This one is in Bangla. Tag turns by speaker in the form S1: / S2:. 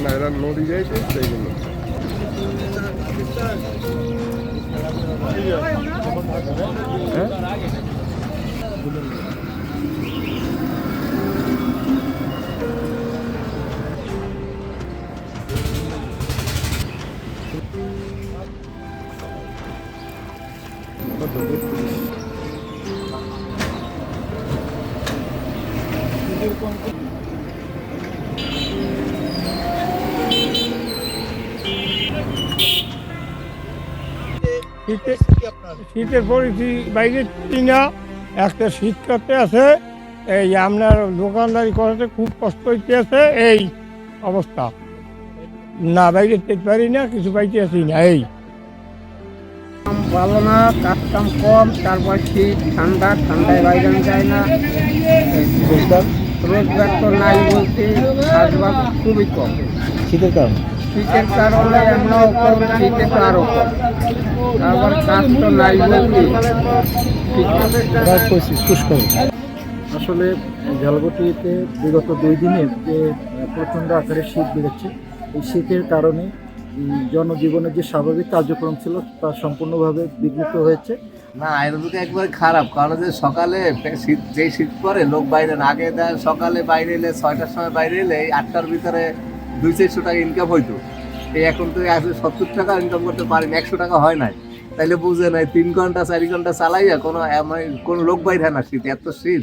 S1: એટલા હેરાન ન થઈ જાય છે જય હિન્દ Thank you.
S2: শীতে শীতের পরিস্থিতি বাইরে না একটা শীত কাটতে আছে। এই আপনার দোকানদারি করাতে খুব কষ্ট হইতে আছে এই অবস্থা। না বাইরে যেতে পারি না কিছু পাইতে আসি না এই।
S3: ভালো না কাজ কাম কম তারপর শীত ঠান্ডা ঠান্ডায় বাইরে যায় না। রোজগার? তো নাই বলতে চাষবাস খুবই কম।
S4: শীতের কারণে?
S3: শীতের কারণে আমরাও কম শীতে তো আরও কম। তারপর কাজ তো নাই বলতে।
S4: শুষ্ক আসলে ঝালগটিতে বিগত দুই দিনের যে প্রচণ্ড আকারে শীত বেড়েছে এই শীতের কারণে জনজীবনের যে স্বাভাবিক কার্যক্রম ছিল তা সম্পূর্ণভাবে বিঘ্নিত হয়েছে।
S5: না আয়ুর্বেদিক একবার খারাপ কারণ যে সকালে শীত যেই শীত পরে লোক বাইরে না আগে দেয় সকালে বাইরে এলে ছয়টার সময় বাইরে এলে এই আটটার ভিতরে দুই চারশো টাকা ইনকাম হইতো। এই এখন তো আসলে সত্তর টাকা ইনকাম করতে পারেন একশো টাকা হয় নাই। তাইলে বুঝে নাই, তিন ঘণ্টা, চারি ঘণ্টা চালাইয়া কোনো কোনো লোক বাইরে না শীত এত শীত